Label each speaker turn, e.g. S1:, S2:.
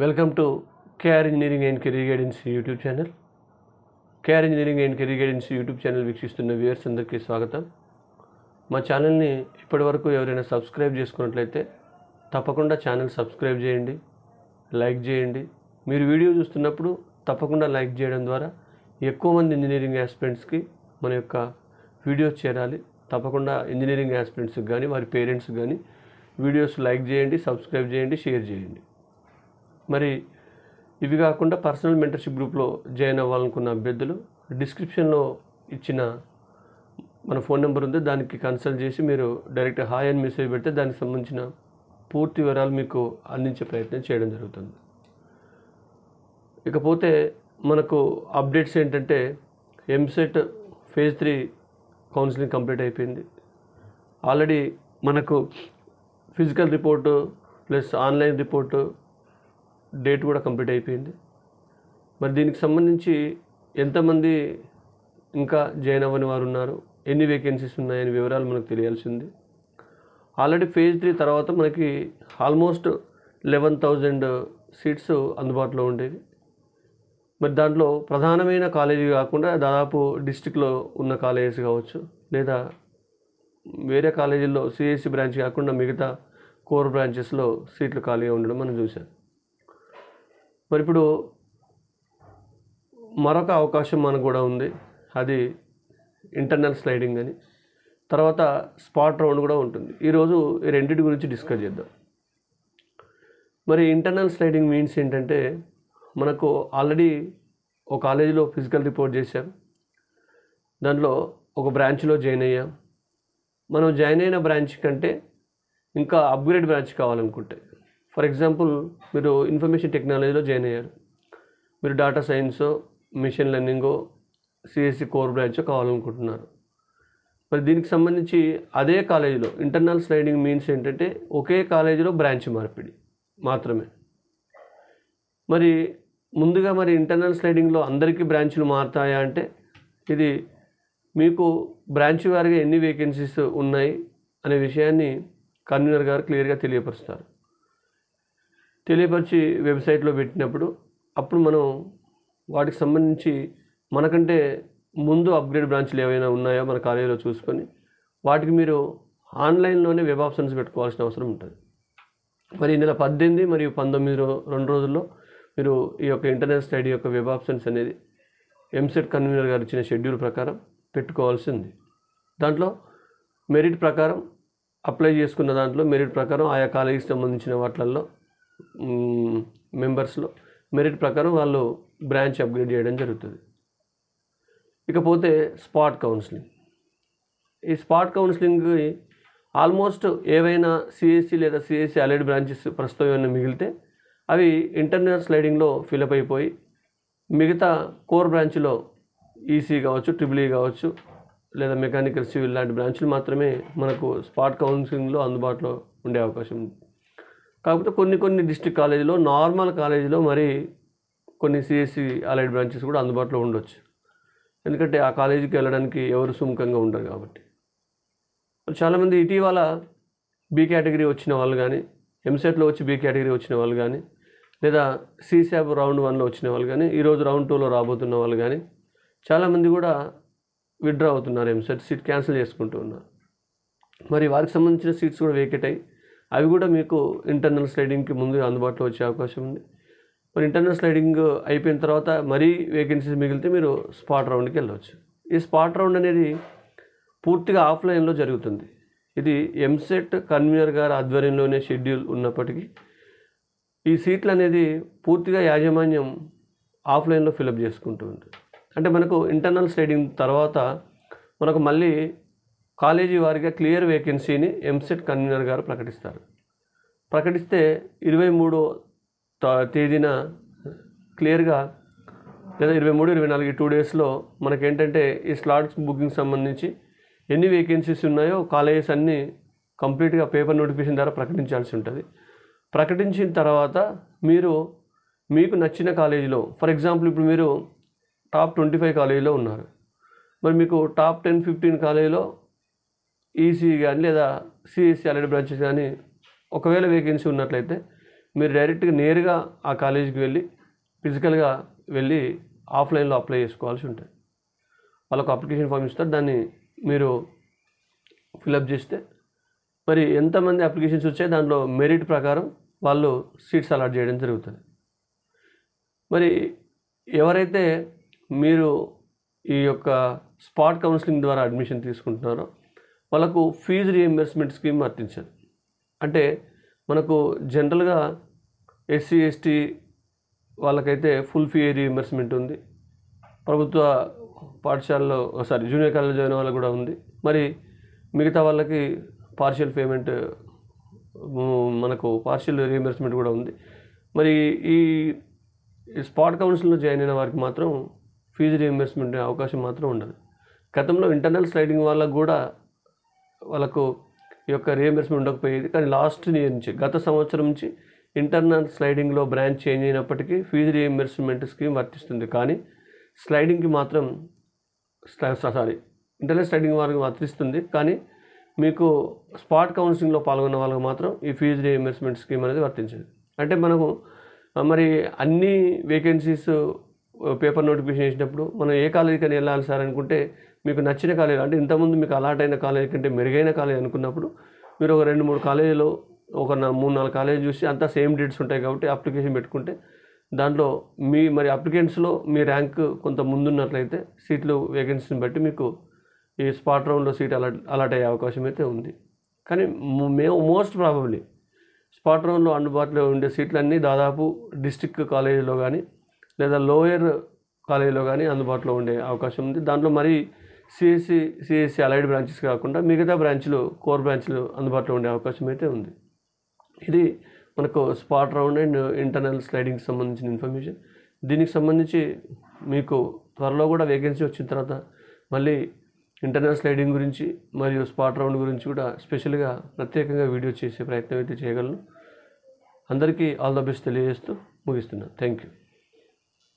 S1: Welcome to KR engineering and career guidance YouTube channel KR engineering and career guidance YouTube channel వీక్షిస్తున్న viewers అందరికీ స్వాగతం. మా ఛానల్ని ఇప్పటివరకు ఎవరైనా సబ్స్క్రైబ్ చేసుకున్నట్లయితే తప్పకుండా ఛానల్ సబ్స్క్రైబ్ చేయండి లైక్ చేయండి. మీరు వీడియో చూస్తున్నప్పుడు తప్పకుండా లైక్ చేయడం ద్వారా ఎక్కువ మంది ఇంజనీరింగ్ ఆస్పిరెంట్స్కి మన యొక్క వీడియోస్ చేరాలి. తప్పకుండా ఇంజనీరింగ్ ఆస్పిరెంట్స్కి కానీ వారి పేరెంట్స్కి కానీ వీడియోస్ లైక్ చేయండి సబ్స్క్రైబ్ చేయండి షేర్ చేయండి. మరి ఇవి కాకుండా పర్సనల్ మెంటర్షిప్ గ్రూప్లో జాయిన్ అవ్వాలనుకున్న అభ్యర్థులు డిస్క్రిప్షన్లో ఇచ్చిన మన ఫోన్ నెంబర్ ఉంది దానికి కన్సల్ట్ చేసి మీరు డైరెక్ట్ హాయ్ అని మెసేజ్ పెడితే దానికి సంబంధించిన పూర్తి వివరాలు మీకు అందించే ప్రయత్నం చేయడం జరుగుతుంది. ఇకపోతే మనకు అప్డేట్స్ ఏంటంటే EAMCET phase three counselling complete అయిపోయింది. ఆల్రెడీ మనకు physical report plus online report date కూడా కంప్లీట్ అయిపోయింది. మరి దీనికి సంబంధించి ఎంతమంది ఇంకా జాయిన్ అవ్వని వారు ఉన్నారు? ఎన్ని వేకెన్సీస్ ఉన్నాయని వివరాలు మనకు తెలియాల్సింది. ఆల్రెడీ ఫేజ్ త్రీ తర్వాత మనకి ఆల్మోస్ట్ లెవెన్ థౌజండ్ సీట్స్ అందుబాటులో ఉండేవి. మరి దాంట్లో ప్రధానమైన కాలేజీ కాకుండా దాదాపు డిస్టిక్లో ఉన్న కాలేజెస్ కావచ్చు లేదా వేరే కాలేజీల్లో సిఎస్సి బ్రాంచ్ కాకుండా మిగతా కోర్ బ్రాంచెస్లో సీట్లు ఖాళీగా ఉండడం మనం చూసాం మరి ఇప్పుడు మరొక అవకాశం మనకు కూడా ఉంది. అది ఇంటర్నల్ స్లైడింగ్ అని. తర్వాత స్పాట్ రౌండ్ కూడా ఉంటుంది. ఈరోజు ఈ రెండింటి గురించి డిస్కస్ చేద్దాం. మరి ఇంటర్నల్ స్లైడింగ్ మీన్స్ ఏంటంటే మనకు ఆల్రెడీ ఒక కాలేజీలో ఫిజికల్ రిపోర్ట్ చేశాం. దాంట్లో ఒక బ్రాంచ్లో జాయిన్ అయ్యాం. మనం జాయిన్ అయిన బ్రాంచ్ కంటే ఇంకా అప్గ్రేడ్ బ్రాంచ్ కావాలనుకుంటే ఫర్ ఎగ్జాంపుల్ మీరు ఇన్ఫర్మేషన్ టెక్నాలజీలో జాయిన్ అయ్యారు. మీరు డాటా సైన్సో మిషన్ లెర్నింగో సిఎస్సి కోర్ బ్రాంచో కావాలనుకుంటున్నారు. మరి దీనికి సంబంధించి అదే కాలేజీలో ఇంటర్నల్ స్లైడింగ్ మీన్స్ ఏంటంటే ఒకే కాలేజీలో బ్రాంచ్ మార్పిడి మాత్రమే. మరి ముందుగా మరి ఇంటర్నల్ స్లైడింగ్లో అందరికీ బ్రాంచ్లు మారుతాయా అంటే ఇది మీకు బ్రాంచ్ వారిగా ఎన్ని వేకెన్సీస్ ఉన్నాయి అనే విషయాన్ని కన్వీనర్ గారు క్లియర్గా తెలియపరుస్తారు. తెలియపరిచి వెబ్సైట్లో పెట్టినప్పుడు అప్పుడు మనం వాటికి సంబంధించి మనకంటే ముందు అప్గ్రేడ్ బ్రాంచ్లు ఏవైనా ఉన్నాయో మన కాలేజీలో చూసుకొని వాటికి మీరు ఆన్లైన్లోనే వెబ్ ఆప్షన్స్ పెట్టుకోవాల్సిన అవసరం ఉంటుంది. మరి ఈ నెల పద్దెనిమిది మరియు పంతొమ్మిది రెండు రోజుల్లో మీరు ఈ యొక్క ఇంటర్నెట్ స్టడీ యొక్క వెబ్ ఆప్షన్స్ అనేది ఎంసెట్ కన్వీనర్ గారు ఇచ్చిన షెడ్యూల్ ప్రకారం పెట్టుకోవాల్సింది. దాంట్లో మెరిట్ ప్రకారం అప్లై చేసుకున్న దాంట్లో మెరిట్ ప్రకారం ఆయా కాలేజీకి సంబంధించిన వాటిల్లో మెంబర్స్లో మెరిట్ ప్రకారం వాళ్ళు బ్రాంచ్ అప్గ్రేడ్ చేయడం జరుగుతుంది. ఇకపోతే స్పాట్ కౌన్సిలింగ్ ఈ స్పాట్ కౌన్సిలింగ్ ఆల్మోస్ట్ ఏవైనా సిఎస్సి లేదా సిఎస్సి అలైడ్ బ్రాంచెస్ ప్రస్తుతం ఏమైనా మిగిలితే అవి ఇంటర్నల్ స్లైడింగ్లో ఫిలప్ అయిపోయి మిగతా కోర్ బ్రాంచ్లో ఈసీ కావచ్చు ట్రిపుల్ ఈ e కావచ్చు లేదా మెకానికల్ సివిల్ లాంటి బ్రాంచ్లు మాత్రమే మనకు స్పాట్ కౌన్సిలింగ్లో అందుబాటులో ఉండే అవకాశం ఉంది. కాకపోతే కొన్ని కొన్ని డిస్ట్రిక్ట్ కాలేజీలో నార్మల్ కాలేజీలో మరి కొన్ని సిఎస్సి అలైడ్ బ్రాంచెస్ కూడా అందుబాటులో ఉండొచ్చు. ఎందుకంటే ఆ కాలేజీకి వెళ్ళడానికి ఎవరు సుముఖంగా ఉండరు కాబట్టి. చాలామంది ఇటీవల బి కేటగిరీ వచ్చిన వాళ్ళు కానీ ఎంసెట్లో వచ్చి బి కేటగిరీ వచ్చిన వాళ్ళు కానీ లేదా సీశాబ్ రౌండ్ వన్లో వచ్చిన వాళ్ళు కానీ ఈరోజు రౌండ్ టూలో రాబోతున్న వాళ్ళు కానీ చాలామంది కూడా విత్డ్రా అవుతున్నారు ఎంసెట్ సీట్ క్యాన్సిల్ చేసుకుంటూ ఉన్నారు. మరి వారికి సంబంధించిన సీట్స్ కూడా వేకెట్ అయ్యి అవి కూడా మీకు ఇంటర్నల్ స్లైడింగ్కి ముందు అందుబాటులో వచ్చే అవకాశం ఉంది. మరి ఇంటర్నల్ స్లైడింగ్ అయిపోయిన తర్వాత మరీ వేకెన్సీస్ మిగిలితే మీరు స్పాట్ రౌండ్కి వెళ్ళవచ్చు. ఈ స్పాట్ రౌండ్ అనేది పూర్తిగా ఆఫ్లైన్లో జరుగుతుంది. ఇది ఎంసెట్ కన్వీనర్ గారి ఆధ్వర్యంలోనే షెడ్యూల్ ఉన్నప్పటికీ ఈ సీట్లు అనేది పూర్తిగా యాజమాన్యం ఆఫ్లైన్లో ఫిలప్ చేసుకుంటూ ఉంటుంది. అంటే మనకు ఇంటర్నల్ స్లైడింగ్ తర్వాత మనకు మళ్ళీ కాలేజీ వారిగా క్లియర్ వేకెన్సీని ఎంసెట్ కన్వీనర్ గారు ప్రకటిస్తారు. ప్రకటిస్తే ఇరవై మూడో తా- తేదీన క్లియర్గా లేదా ఇరవై మూడు ఇరవై నాలుగు టూ డేస్లో మనకేంటంటే ఈ స్లాట్స్ బుకింగ్ సంబంధించి ఎన్ని వేకెన్సీస్ ఉన్నాయో కాలేజెస్ అన్నీ కంప్లీట్గా పేపర్ నోటిఫికేషన్ ద్వారా ప్రకటించాల్సి ఉంటుంది. ప్రకటించిన తర్వాత మీరు మీకు నచ్చిన కాలేజీలో ఫర్ ఎగ్జాంపుల్ ఇప్పుడు మీరు టాప్ ట్వంటీ ఫైవ్ కాలేజీలో ఉన్నారు. మరి మీకు టాప్ టెన్ ఫిఫ్టీన్ కాలేజీలో ఈసీ కానీ లేదా సిఎస్సి అలెడ్ బ్రాంచెస్ కానీ ఒకవేళ వేకెన్సీ ఉన్నట్లయితే మీరు డైరెక్ట్గా నేరుగా ఆ కాలేజీకి వెళ్ళి ఫిజికల్గా వెళ్ళి ఆఫ్లైన్లో అప్లై చేసుకోవాల్సి ఉంటుంది. వాళ్ళకు అప్లికేషన్ ఫామ్ ఇస్తారు. దాన్ని మీరు ఫిలప్ చేస్తే మరి ఎంతమంది అప్లికేషన్స్ వచ్చాయి దాంట్లో మెరిట్ ప్రకారం వాళ్ళు సీట్స్ అలాట్ చేయడం జరుగుతుంది. మరి ఎవరైతే మీరు ఈ యొక్క స్పాట్ కౌన్సిలింగ్ ద్వారా అడ్మిషన్ తీసుకుంటున్నారో వాళ్ళకు ఫీజు రియంబర్స్మెంట్ స్కీమ్ వర్తించదు. అంటే మనకు జనరల్గా ఎస్సీ ఎస్టీ వాళ్ళకైతే ఫుల్ ఫీ రియంబర్స్మెంట్ ఉంది. ప్రభుత్వ పాఠశాలలో సారీ జూనియర్ కాలేజ్ జాయిన్ వాళ్ళకి కూడా ఉంది. మరి మిగతా వాళ్ళకి పార్షియల్ పేమెంట్ మనకు పార్షియల్ రియంబర్స్మెంట్ కూడా ఉంది. మరి ఈ ఈ స్పాట్ కౌన్సిల్లో జాయిన్ అయిన వారికి మాత్రం ఫీజు రియంబర్స్మెంట్ అవకాశం మాత్రం ఉండదు. గతంలో ఇంటర్నల్ స్లైడింగ్ వాళ్ళకు కూడా వాళ్ళకు ఈ యొక్క రియంబర్స్మెంట్ ఉండకపోయేది. కానీ లాస్ట్ ఇయర్ నుంచి గత సంవత్సరం నుంచి ఇంటర్నల్ స్లైడింగ్లో బ్రాంచ్ చేంజ్ అయినప్పటికీ ఫీజు రియంబర్స్మెంట్ స్కీమ్ వర్తిస్తుంది. కానీ స్లైడింగ్కి మాత్రం సారీ ఇంటర్నల్ స్లైడింగ్ వారికి వర్తిస్తుంది. కానీ మీకు స్పాట్ కౌన్సిలింగ్లో పాల్గొన్న వాళ్ళకి మాత్రం ఈ ఫీజు రియంబర్స్మెంట్ స్కీమ్ అనేది వర్తించదు. అంటే మనకు మరి అన్ని వేకెన్సీస్ పేపర్ నోటిఫికేషన్ చేసినప్పుడు మనం ఏ కాలేజీకి వెళ్ళాలి సార్ అనుకుంటే మీకు నచ్చిన కాలేజీ అంటే ఇంతకుముందు మీకు అలాట్ అయిన కాలేజీ కంటే మెరుగైన కాలేజీ అనుకున్నప్పుడు మీరు ఒక రెండు మూడు కాలేజీలో ఒక మూడు నాలుగు కాలేజీ చూసి అంతా సేమ్ డేట్స్ ఉంటాయి కాబట్టి అప్లికేషన్ పెట్టుకుంటే దాంట్లో మీ మరి అప్లికెంట్స్లో మీ ర్యాంక్ కొంత ముందున్నట్లయితే సీట్లు వేకెన్సీని బట్టి మీకు ఈ స్పాట్ రౌండ్లో సీట్ అలాట్ అలాట్ అయ్యే అవకాశం అయితే ఉంది. కానీ మేము మోస్ట్ ప్రాబబ్లీ స్పాట్ రౌండ్లో అందుబాటులో ఉండే సీట్లన్నీ దాదాపు డిస్టిక్ కాలేజీలో కానీ లేదా లోయర్ కాలేజీలో కానీ అందుబాటులో ఉండే అవకాశం ఉంది. దాంట్లో మరి సిఎస్సి సిఎస్సి అలైడ్ బ్రాంచెస్ కాకుండా మిగతా బ్రాంచ్లు కోర్ బ్రాంచ్లు అందుబాటులో ఉండే అవకాశం అయితే ఉంది. ఇది మనకు స్పాట్ రౌండ్ అండ్ ఇంటర్నల్ స్లైడింగ్కి సంబంధించిన ఇన్ఫర్మేషన్. దీనికి సంబంధించి మీకు త్వరలో కూడా వేకెన్సీ వచ్చిన తర్వాత మళ్ళీ ఇంటర్నల్ స్లైడింగ్ గురించి మరియు స్పాట్ రౌండ్ గురించి కూడా స్పెషల్గా ప్రత్యేకంగా వీడియో చేసే ప్రయత్నం అయితే చేయగలను. అందరికీ ఆల్ ద బెస్ట్ తెలియజేస్తూ ముగిస్తున్నాను థ్యాంక్ యూ.